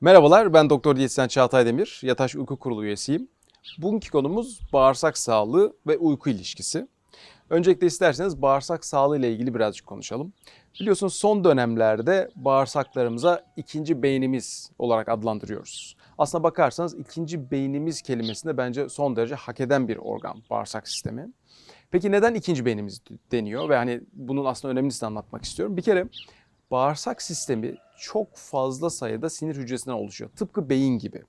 Merhabalar, ben Doktor Diyetisyen Çağatay Demir, Yataş Uyku Kurulu üyesiyim. Bugünkü konumuz bağırsak sağlığı ve uyku ilişkisi. Öncelikle isterseniz bağırsak sağlığı ile ilgili birazcık konuşalım. Biliyorsunuz son dönemlerde bağırsaklarımıza ikinci beynimiz olarak adlandırıyoruz. Aslına bakarsanız ikinci beynimiz kelimesinde bence son derece hak eden bir organ bağırsak sistemi. Peki neden ikinci beynimiz deniyor ve hani bunun aslında önemini size anlatmak istiyorum. Bir kere bağırsak sistemi çok fazla sayıda sinir hücresinden oluşuyor. Tıpkı beyin gibi.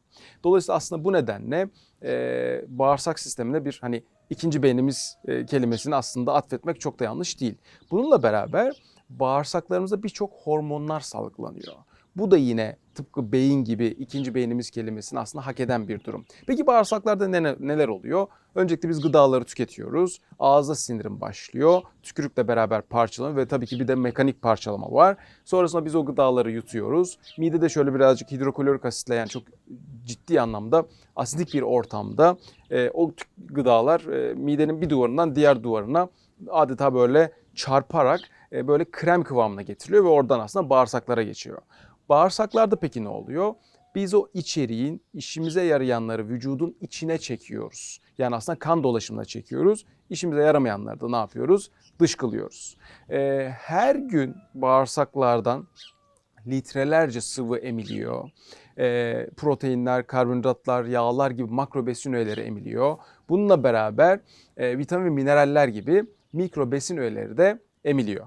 Dolayısıyla aslında bu nedenle e, bağırsak sistemine bir hani ikinci beynimiz e, kelimesini aslında atfetmek çok da yanlış değil. Bununla beraber bağırsaklarımızda birçok hormonlar salgılanıyor. Bu da yine tıpkı beyin gibi ikinci beynimiz kelimesini aslında hak eden bir durum. Peki bağırsaklarda ne, neler oluyor? Öncelikle biz gıdaları tüketiyoruz. Ağızda sindirim başlıyor. Tükürükle beraber parçalanıyor ve tabii ki bir de mekanik parçalama var. Sonrasında biz o gıdaları yutuyoruz. Midede şöyle birazcık hidroklorik asitle yani çok ciddi anlamda asidik bir ortamda e, o gıdalar e, midenin bir duvarından diğer duvarına adeta böyle çarparak e, böyle krem kıvamına getiriliyor ve oradan aslında bağırsaklara geçiyor. Bağırsaklarda peki ne oluyor? Biz o içeriğin işimize yarayanları vücudun içine çekiyoruz. Yani aslında kan dolaşımına çekiyoruz. İşimize yaramayanları da ne yapıyoruz? Dışkılıyoruz. Ee, her gün bağırsaklardan litrelerce sıvı emiliyor. Ee, proteinler, karbonhidratlar, yağlar gibi makro besin öğeleri emiliyor. Bununla beraber e, vitamin ve mineraller gibi mikro besin öğeleri de emiliyor.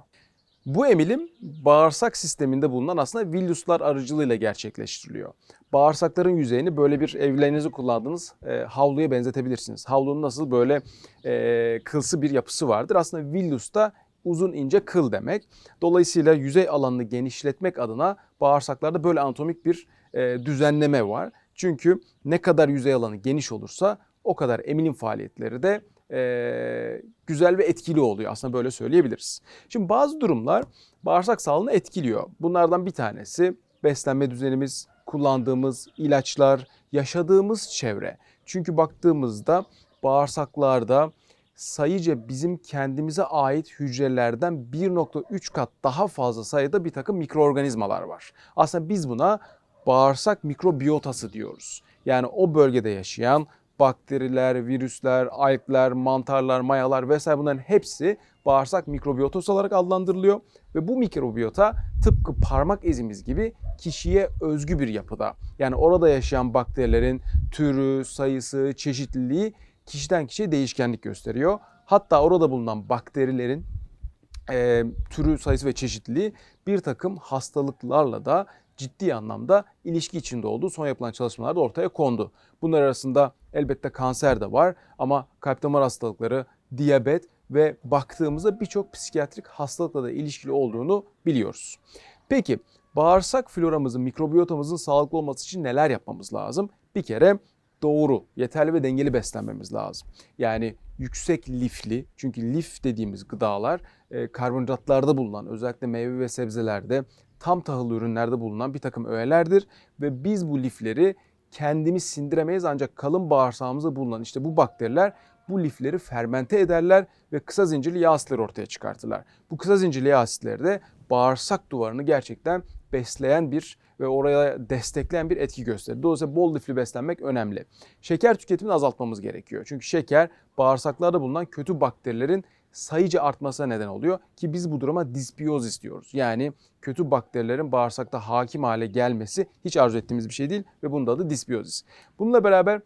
Bu emilim bağırsak sisteminde bulunan aslında villuslar aracılığıyla gerçekleştiriliyor. Bağırsakların yüzeyini böyle bir evlerinizi kullandığınız e, havluya benzetebilirsiniz. Havlunun nasıl böyle e, kılsı bir yapısı vardır. Aslında villus da uzun ince kıl demek. Dolayısıyla yüzey alanını genişletmek adına bağırsaklarda böyle anatomik bir e, düzenleme var. Çünkü ne kadar yüzey alanı geniş olursa o kadar emilim faaliyetleri de e, güzel ve etkili oluyor. Aslında böyle söyleyebiliriz. Şimdi bazı durumlar bağırsak sağlığını etkiliyor. Bunlardan bir tanesi beslenme düzenimiz, kullandığımız ilaçlar, yaşadığımız çevre. Çünkü baktığımızda bağırsaklarda sayıca bizim kendimize ait hücrelerden 1.3 kat daha fazla sayıda bir takım mikroorganizmalar var. Aslında biz buna bağırsak mikrobiyotası diyoruz. Yani o bölgede yaşayan bakteriler, virüsler, algler, mantarlar, mayalar vesaire bunların hepsi bağırsak mikrobiyotası olarak adlandırılıyor. Ve bu mikrobiyota tıpkı parmak izimiz gibi kişiye özgü bir yapıda. Yani orada yaşayan bakterilerin türü, sayısı, çeşitliliği kişiden kişiye değişkenlik gösteriyor. Hatta orada bulunan bakterilerin e, türü, sayısı ve çeşitliliği bir takım hastalıklarla da ciddi anlamda ilişki içinde olduğu son yapılan çalışmalarda ortaya kondu. Bunlar arasında elbette kanser de var ama kalp damar hastalıkları, diyabet ve baktığımızda birçok psikiyatrik hastalıkla da ilişkili olduğunu biliyoruz. Peki bağırsak floramızın, mikrobiyotamızın sağlıklı olması için neler yapmamız lazım? Bir kere doğru, yeterli ve dengeli beslenmemiz lazım. Yani yüksek lifli, çünkü lif dediğimiz gıdalar e, karbonhidratlarda bulunan, özellikle meyve ve sebzelerde, tam tahıllı ürünlerde bulunan bir takım öğelerdir. Ve biz bu lifleri kendimiz sindiremeyiz ancak kalın bağırsağımızda bulunan işte bu bakteriler bu lifleri fermente ederler ve kısa zincirli yağ asitleri ortaya çıkartırlar. Bu kısa zincirli yağ asitleri de bağırsak duvarını gerçekten besleyen bir ve oraya destekleyen bir etki gösterir. Dolayısıyla bol lifli beslenmek önemli. Şeker tüketimini azaltmamız gerekiyor. Çünkü şeker bağırsaklarda bulunan kötü bakterilerin sayıca artmasına neden oluyor ki biz bu duruma disbiyozis diyoruz. Yani kötü bakterilerin bağırsakta hakim hale gelmesi hiç arzu ettiğimiz bir şey değil ve bunun da adı disbiyozis. Bununla beraber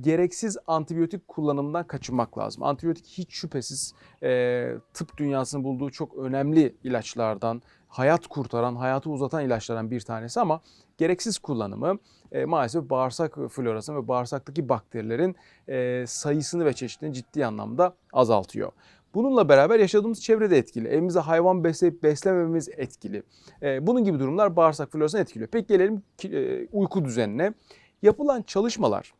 gereksiz antibiyotik kullanımından kaçınmak lazım. Antibiyotik hiç şüphesiz e, tıp dünyasının bulduğu çok önemli ilaçlardan, hayat kurtaran, hayatı uzatan ilaçlardan bir tanesi ama gereksiz kullanımı e, maalesef bağırsak florasını ve bağırsaktaki bakterilerin e, sayısını ve çeşitliliğini ciddi anlamda azaltıyor. Bununla beraber yaşadığımız çevre de etkili. Evimize hayvan besleyip beslemememiz etkili. E, bunun gibi durumlar bağırsak florasını etkiliyor. Peki gelelim e, uyku düzenine. Yapılan çalışmalar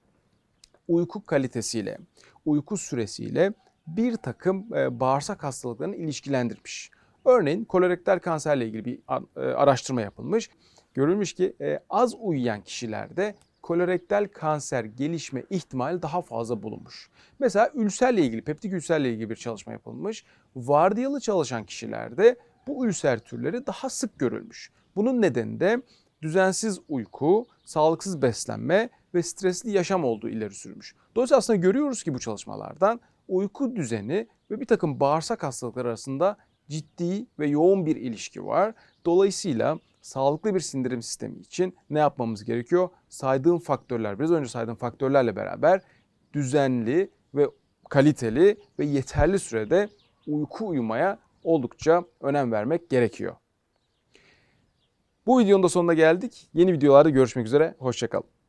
uyku kalitesiyle, uyku süresiyle bir takım e, bağırsak hastalıklarını ilişkilendirmiş. Örneğin kolorektal kanserle ilgili bir e, araştırma yapılmış. Görülmüş ki e, az uyuyan kişilerde kolorektal kanser gelişme ihtimali daha fazla bulunmuş. Mesela ülserle ilgili, peptik ülserle ilgili bir çalışma yapılmış. Vardiyalı çalışan kişilerde bu ülser türleri daha sık görülmüş. Bunun nedeni de düzensiz uyku, sağlıksız beslenme ve stresli yaşam olduğu ileri sürmüş. Dolayısıyla aslında görüyoruz ki bu çalışmalardan uyku düzeni ve bir takım bağırsak hastalıkları arasında ciddi ve yoğun bir ilişki var. Dolayısıyla sağlıklı bir sindirim sistemi için ne yapmamız gerekiyor? Saydığım faktörler, biraz önce saydığım faktörlerle beraber düzenli ve kaliteli ve yeterli sürede uyku uyumaya oldukça önem vermek gerekiyor. Bu videonun da sonuna geldik. Yeni videolarda görüşmek üzere. Hoşçakalın.